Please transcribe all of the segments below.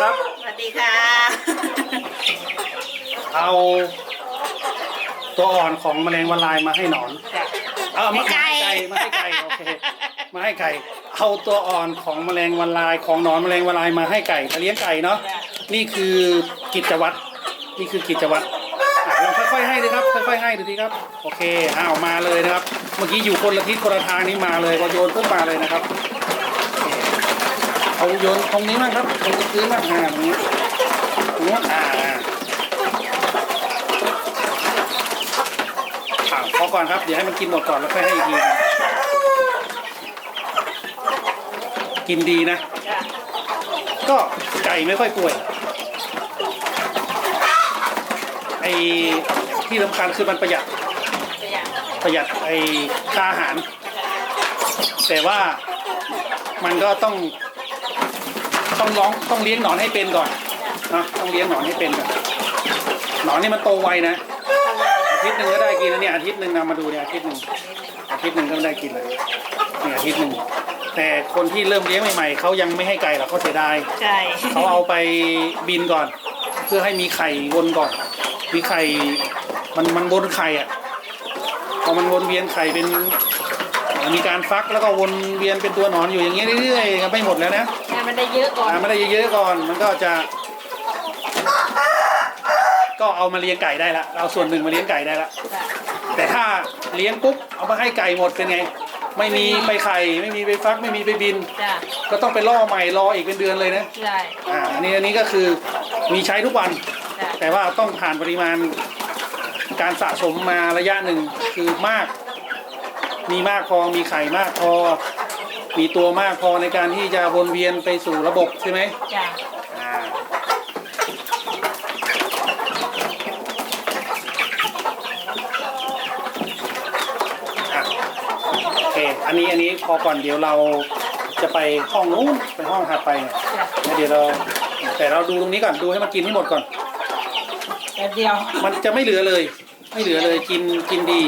ครับ สวัสดีค่ะ เอา ตัวอ่อนของแมลงวันลายมาให้หนอน เออมาให้ไก่มาให้ไก่มาให้ไก่โอเคมาให้ไก่ เอาตัวอ่อนของแมลงวันลายของหนอนแมลงวันลายมาให้ไก่เลี้ยงไก่เนาะ นี่คือกิจวัตร นี่คือกิจวัตรอะลองค่อยๆให้ดูครับ ค่อยๆให้ดูทีครับ โอเคอ้าวมาเลยนะครับ เมื่อกี้อยู่คนละทิศคนละทางนี้มาเลยก็โยนปุ๊บมาเลยนะครับ เอาโยนตรงนี้มากครับตรงพื้นมากอ่าตรงนี้ตรงนู้นอ่าอ่าพอก่อนครับ เดี๋ยวให้มันกินหมดก่อนแล้วค่อยให้อีกทีกินดีนะ ก็ไก่ไม่ค่อยป่วยไอ้ที่สำคัญคือมันประหยัด ประหยัดไอ้ค่าอาหาร แต่ว่ามันก็ต้อง ต้องร้องต้องเลี้ยงหนอนให้เป็นก่อนนะต้องเลี้ยงหนอนให้เป็นก่อนหนอนนี่มันโตไวนะอาทิตย์หนึ่งก็ได้กินแล้วเนี่ยอาทิตย์หนึ่งนะมาดูเนี่ยอาทิตย์หนึ่งอาทิตย์หนึ่งก็ได้กินเลยเนี่ยอาทิตย์หนึ่งแต่คนที่เริ่มเลี้ยงใหม่ๆเขายังไม่ให้ไก่หรอกเขาเสียดายใช่เขาเอาไปบินก่อน เพื่อให้มีไข่วนก่อน มีไข่มันมันวนไข่อะพอมันวนเวียนไข่เป็น มีการฟักแล้วก็วนเวียนเป็นตัวหนอนอยู่อย่างเงี้ยเรื่อยๆครับไม่หมดแล้วนะให้มันได้เยอะก่อนอ่าไม่ได้เยอะๆก่อนมันก็จะ ก็เอามาเลี้ยงไก่ได้ละเอาส่วนหนึ่งมาเลี้ยงไก่ได้ละแต่ถ้าเลี้ยงปุ๊บเอามาให้ไก่หมดเป็นไง ไม่มีไปไข่ไม่มีไปฟักไม่มีไปบิน จ้ะก็ต้องไปล่อใหม่รออีกเป็นเดือนเลยนะใช่อ่าอันนี้อันนี้ก็คือมีใช้ทุกวัน จ้ะแต่ว่าต้องผ่านปริมาณการสะสมมาระยะหนึ่งคือมาก มีมากพอมีไข่มากพอ มีตัวมากพอในการที่จะวนเวียนไปสู่ระบบใช่ไหมจ้ะอ่าอะโอเคอันนี้อันนี้พอก่อนเดี๋ยวเราจะไปห้องนู้นไปห้องถัดไปเนี่ยจ้ะแล้วเดี๋ยวเราแต่เราดูตรงนี้ก่อนดูให้มันกินให้หมดก่อน แป๊บเดียวมันจะไม่เหลือเลย ไม่เหลือเลยกินกินดี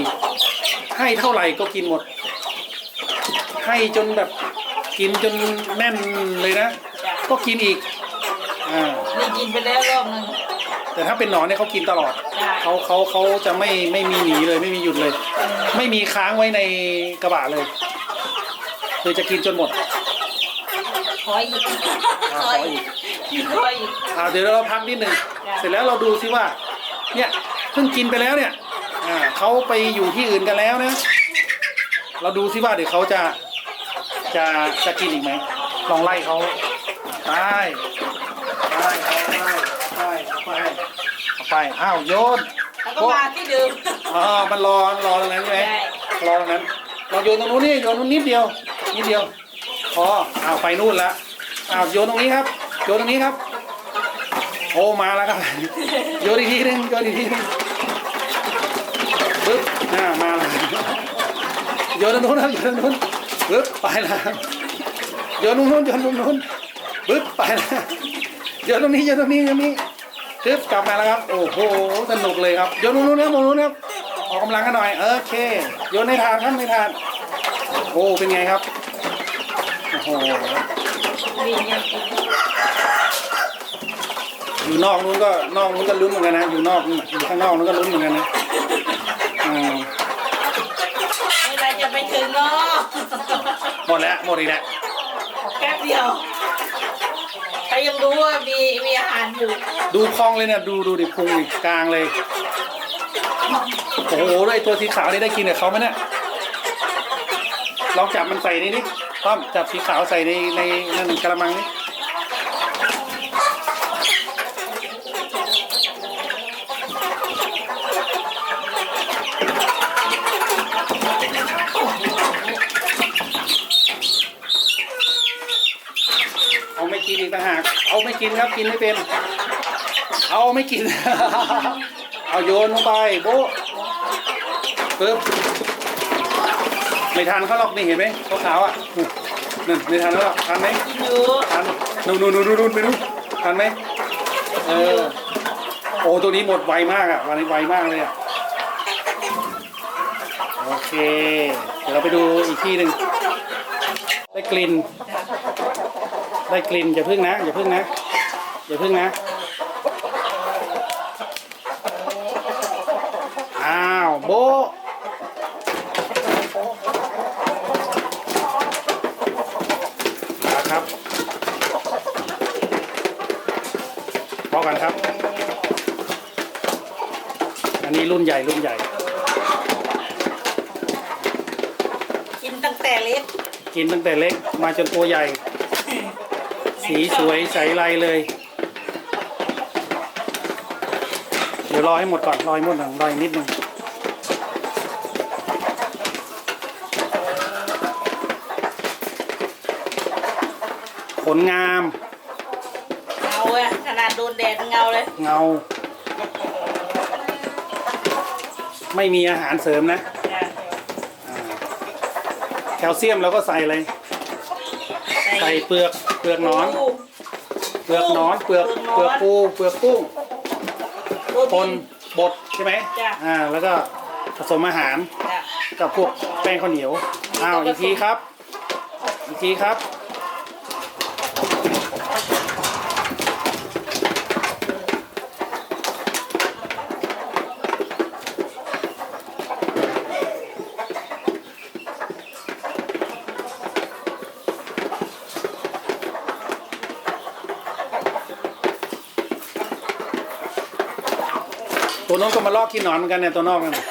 ให้เท่าไหร่ก็กินหมด ให้จนแบบกินจนแน่นเลยนะจ้ะก็กินอีกอ่านี่กินไปแล้วรอบหนึง แต่ถ้าเป็นหนอนเนี่ยเขากินตลอดจ้ะเขาเขาเขาจะไม่ไม่มีหนีเลยไม่มีหยุดเลยอืมไม่มีค้างไว้ในกระบะเลยคือจะกินจนหมดขออีกอ่าขออีก ขออีก อ่าเดี๋ยวเราพักนิดหนึ่งจ้ะเสร็จแล้วเราดูซิว่า เนี่ยเพิ่งกินไปแล้วเนี่ย อ่าเขาไปอยู่ที่อื่นกันแล้วนะ เราดูซิว่าเดี๋ยวเขาจะจะจะกินอีกไหมลองไล่เขาไปไปไปไปไปไปอ้าวโยนแล้วก็มาที่เดิมอ๋อมันรอรอตรงนั้นใช่ไหมใช่รอตรงนั้นเราโยนตรงนู้นนี่โยนตรงนิดเดียวนิดเดียวพออ้าวไปนู่นละอ้าวโยนตรงนี้ครับโยนตรงนี้ครับ โอ้มาแล้วครับโยนอีกทีหนึงโยนอีกทีหนึง ปึ๊บอ่ามาแล้วโยนตรงนู้นครับโยนตรงนู้นปึ๊บไปแล้วโยนตรงนู้นโยนตรงนู้นปึ๊บไปแล้วโยนตรงนี้โยนตรงนี้โยนตรงนี้ปึ๊บกลับมาแล้วครับ โอ้โหสนุกเลยครับโยนตรงนู้นครับตรงนู้นครับออกกำลังกันหน่อยโอเคโยนในถาดครับในถาดโอ้เป็นไงครับโอ้โหวิ่งยังกินอยู่นอกนู้นก็นอกนู้นก็ลุ้นเหมือนกันนะอยู่นอกอยู่ข้างนอกนู้นก็ลุ้นเหมือนกันนะอืม เวลาจะไปถึงเนาะ ห มดแล้วหมดอีกแล้วแป๊บเดียวใครยังรู้ว่ามีมีอาหารอยู่ดูคลองเลยเนี่ยดูดูดิพุงดิกลางเลยโอ้โหด้วยตัวสีขาวนี่ได้กินกับเขาไหมเนี่ยลองจับมันใส่นี่นี่ต้อมจับสีขาวใส่ในในนั่นกระมังนี่เอาไม่กินอีกต่างหากเอา ไม่กินครับกินไม่เป็น เอาไม่กิน เอาโยนลงไปโบ๊ะปึ๊บไม่ทันเขาหรอกนี่เห็นไหมขาวๆอะนั่นไม่ทันแล้วหรอกทันไหมกินอยู่ทันนู่นนู่นนู่นนู่นไปนู่นทันไหมเออโอ้ตัวนี้หมดไวมากอะวันนี้ไวมากเลยอะโอเค เดี๋ยวเราไปดูอีกที่หนึ่งได้กลิ่น ได้กลิ่นอย่าพึ่งนะอย่าพึ่งนะ อย่าอย่าพึ่งนะ อ้าว โบะนะครับพอกันครับ อันนี้รุ่นใหญ่รุ่นใหญ่ กินตั้งแต่เล็ก กินตั้งแต่เล็กมาจนตัวใหญ่ สีสวยใสไรเลย ดี๋ยวรอให้หมดก่อนรอให้หมดหนึ่งรออีกนิดหนึ่งผลงาม เงาอะขนาดโดนแดดเงาเลย เงา ไม่มีอาหารเสริมนะจ้ะอ่าแคลเซียมเราก็ใส่เลย ใส่เปลือกเปลือกหนอน เปลือกหนอนเปลือกเปลือกปูเปลือกกุ้งปู คนบดใช่ไหมจ้ะ อ่าแล้วก็ผสมอาหาร จ้ะ กับพวกแป้งข้าวเหนียว อ้าว อีกทีครับ อีกทีครับ ตัวน้องก็มาลอกกินหนอนเหมือนกันเนี่ยตัวนอกนั่นน่ะ